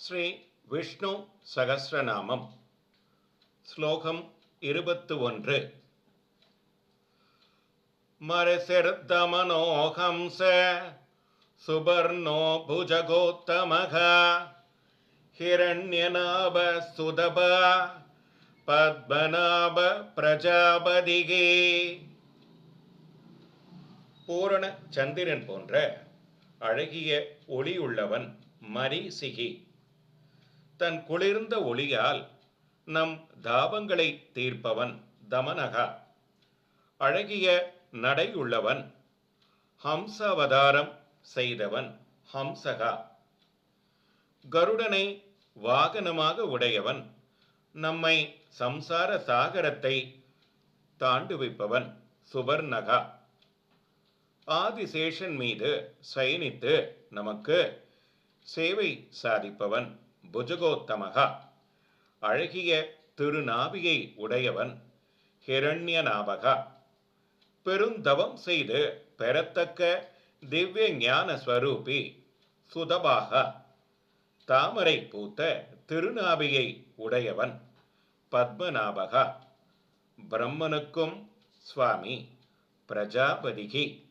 ஸ்ரீ விஷ்ணு சகசிரநாமம் ஸ்லோகம் இருபத்து ஒன்று மரசிர்தமனோஹம்ச சுபர்ணோ புஜகோத்தமக ஹிரண்யநாப சுதப பத்மநாப பிரஜாபதிகே. பூரண சந்திரன் போன்ற அழகிய ஒளியுள்ளவன் மரிசிகி. தன் குளிர்ந்த ஒளியால் நம் தாபங்களை தீர்ப்பவன் தமனகா. அழகிய நடையுள்ளவன் ஹம்சாவதாரம் செய்தவன் ஹம்சகா. கருடனை வாகனமாக உடையவன் நம்மை சம்சார சாகரத்தை தாண்டுவிப்பவன் சுபர்ணகா ஆதிசேஷன் மீது சயனித்து நமக்கு சேவை சாதிப்பவன் புஜகோத்தமகா அழகிய திருநாபியை உடையவன் ஹிரண்யநாபகா. பெருந்தவம் செய்து பெறத்தக்க திவ்ய ஞான ஸ்வரூபி சுதபாக. தாமரை பூத்த திருநாபியை உடையவன் பத்மநாபகா. பிரம்மனுக்கும் சுவாமி பிரஜாபதிகி.